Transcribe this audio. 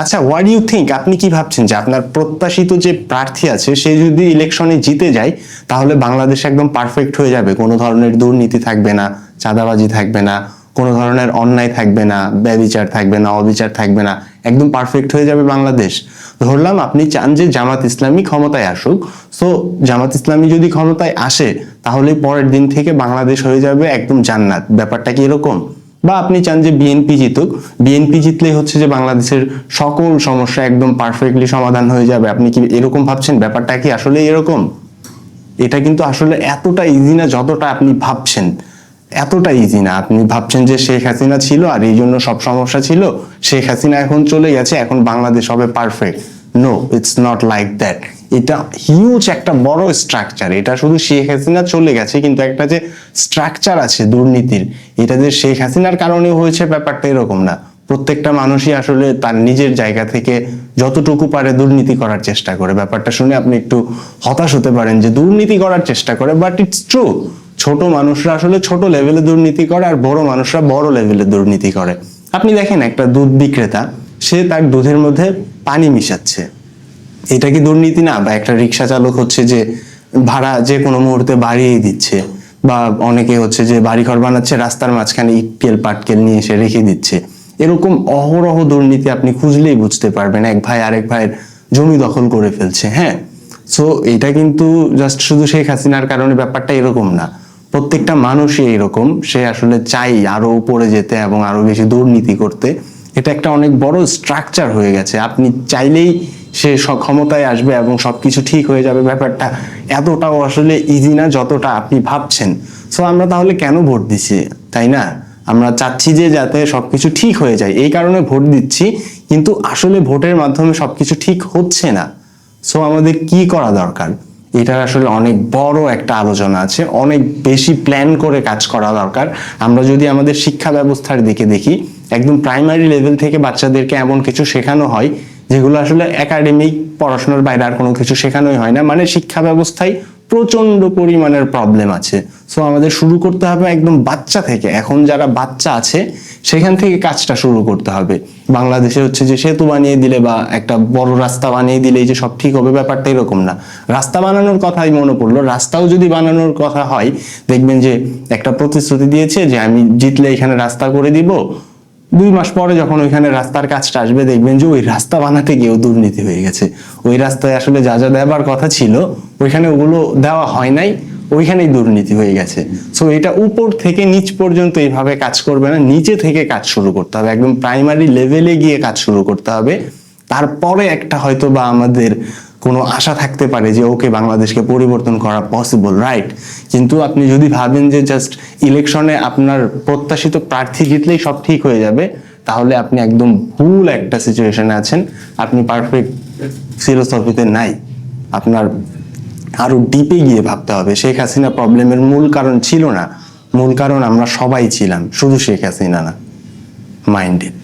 আচ্ছা what you think আপনি কি ভাবছেন যে আপনার প্রত্যাশিত যে প্রার্থী আছে, সে যদি ইলেকশনে জিতে যায়, তাহলে বাংলাদেশ একদম পারফেক্ট হয়ে যাবে? কোনো ধরনের দুর্নীতি থাকবে না, চাঁদাবাজি থাকবে না, কোনো ধরনের অন্যায় থাকবে না, ব্যবিচার থাকবে না, অবিচার থাকবে না, একদম পারফেক্ট হয়ে যাবে বাংলাদেশ। ধরলাম, আপনি চান যে জামাত ইসলামী ক্ষমতায় আসুক। সো জামাত ইসলামী যদি ক্ষমতায় আসে, তাহলে পরের দিন থেকে বাংলাদেশ হয়ে যাবে একদম জান্নাত। ব্যাপারটা কি এরকম? বা আপনি চান যে বিএনপি জিতুক বিএনপি জিতলেই হচ্ছে যে বাংলাদেশের সকল সমস্যা একদম পারফেক্টলি সমাধান হয়ে যাবে। আপনি কি এরকম ভাবছেন? ব্যাপারটা কি আসলে এরকম? এটা কিন্তু আসলে এতটা ইজি না যতটা আপনি ভাবছেন। এতটা ইজি না। আপনি ভাবছেন যে শেখ হাসিনা ছিল আর এই জন্য সব সমস্যা ছিল। শেখ হাসিনা এখন চলে গেছে, এখন বাংলাদেশ হবে perfect no it's not like that এটা হিউজ একটা বড় স্ট্রাকচার এটা শুধু শেখ হাসিনা চলে গেছে, কিন্তু একটা যে স্ট্রাকচার আছে দুর্নীতির, এটা যে শেখ হাসিনার কারণে হয়েছে ব্যাপারটা এরকম না। প্রত্যেকটা মানুষই আসলে তার নিজের জায়গা থেকে যতটুকু পারে দুর্নীতি করার চেষ্টা করে। ব্যাপারটা শুনে আপনি একটু হতাশ হতে পারেন যে দুর্নীতি করার চেষ্টা করে বাট ইটস ট্রু ছোট মানুষরা আসলে ছোট লেভেলে দুর্নীতি করে আর বড় মানুষরা বড় লেভেলে দুর্নীতি করে। আপনি দেখেন একটা দুধ বিক্রেতা, সে তার দুধের মধ্যে পানি মিশাচ্ছে। এটা কি দুর্নীতি না? বা একটা রিক্সা চালক হচ্ছে যে ভাড়া যে কোনো মুহূর্তে বাড়িয়ে দিচ্ছে বা অনেকে হচ্ছে যে বাড়িঘর বানাচ্ছে, রাস্তার মাঝখানে ইটকেল পাটকেল নিয়ে এসে রেখে দিচ্ছে। এরকম অহরহ দুর্নীতি আপনি খুঁজলেই বুঝতে পারবেন। এক ভাই আরেক ভাইয়ের জমি দখল করে ফেলছে হ্যাঁ? সো এটা কিন্তু জাস্ট শুধু শেখ হাসিনার কারণে ব্যাপারটা এরকম না। প্রত্যেকটা মানুষই এরকম। সে আসলে চাই আরও উপরে যেতে এবং আরও বেশি দুর্নীতি করতে। এটা একটা অনেক বড় স্ট্রাকচার হয়ে গেছে। আপনি চাইলেই সে ক্ষমতায় আসবে এবং সবকিছু ঠিক হয়ে যাবে। ব্যাপারটা এতটাও আসলে ইজি না যতটা আপনি ভাবছেন। সো আমরা তাহলে কেন ভোট দিছি, তাই না? আমরা চাচ্ছি যে যাতে সবকিছু ঠিক হয়ে যায়। এই কারণে ভোট দিচ্ছি, কিন্তু আসলে ভোটের মাধ্যমে সবকিছু ঠিক হচ্ছে না। সো আমাদের কি করা দরকার? এটার আসলে অনেক বড় একটা আলোচনা আছে। অনেক বেশি প্ল্যান করে কাজ করা দরকার। আমরা যদি আমাদের শিক্ষা ব্যবস্থার দিকে দেখি একদম প্রাইমারি লেভেল থেকে বাচ্চাদেরকে এমন কিছু শেখানো হয়, যেগুলো আসলে একাডেমিক পড়াশোনার বাইরে আর কোনো কিছু শেখানোই হয় না। মানে শিক্ষা ব্যবস্থায় প্রচণ্ড পরিমাণের প্রবলেম আছে। সো আমাদের শুরু করতে হবে একদম বাচ্চা থেকে। এখন যারা বাচ্চা আছে, সেখান থেকে কাজটা শুরু করতে হবে। বাংলাদেশে হচ্ছে যে সেতু বানিয়ে দিলে বা একটা বড় রাস্তা বানিয়ে দিলেই যে সব ঠিক হবে, ব্যাপারটা এরকম না। রাস্তা বানানোর কথাই মনে পড়ল। রাস্তাও যদি বানানোর কথা হয়, দেখবেন যে একটা প্রতিশ্রুতি দিয়েছে যে আমি জিতলে এখানে রাস্তা করে দিব দুই মাস পরে যখন ওইখানে রাস্তার কাজটা আসবে, দেখবেন যে ওই রাস্তা বানাতে গিয়েও দুর্নীতি হয়ে গেছে। ওই রাস্তায় আসলে যা যা দেবার কথা ছিল, ওইখানে ওগুলো দেওয়া হয় নাই, ওইখানেই দুর্নীতি হয়ে গেছে। সো এটা উপর থেকে নিচ পর্যন্ত এইভাবে কাজ করবে না, নিচে থেকে কাজ শুরু করতে হবে। একদম প্রাইমারি লেভেলে গিয়ে কাজ শুরু করতে হবে। তারপরে একটা হয়তো বা আমাদের কোনো আশা থাকতে পারে যে, ওকে বাংলাদেশকে পরিবর্তন করা পসিবল রাইট কিন্তু আপনি যদি ভাবেন যে জাস্ট ইলেকশনে আপনার প্রত্যাশিত প্রার্থী জিতলেই সব ঠিক হয়ে যাবে, তাহলে আপনি একদম ভুল একটা সিচুয়েশনে আছেন। আপনি পারফেক্ট ফিলোসফিতে নাই। আপনার আরও ডিপে গিয়ে ভাবতে হবে। শেখ হাসিনা প্রবলেমের মূল কারণ ছিল না। মূল কারণ আমরা সবাই ছিলাম। শুধু শেখ হাসিনা না। মাইন্ডেড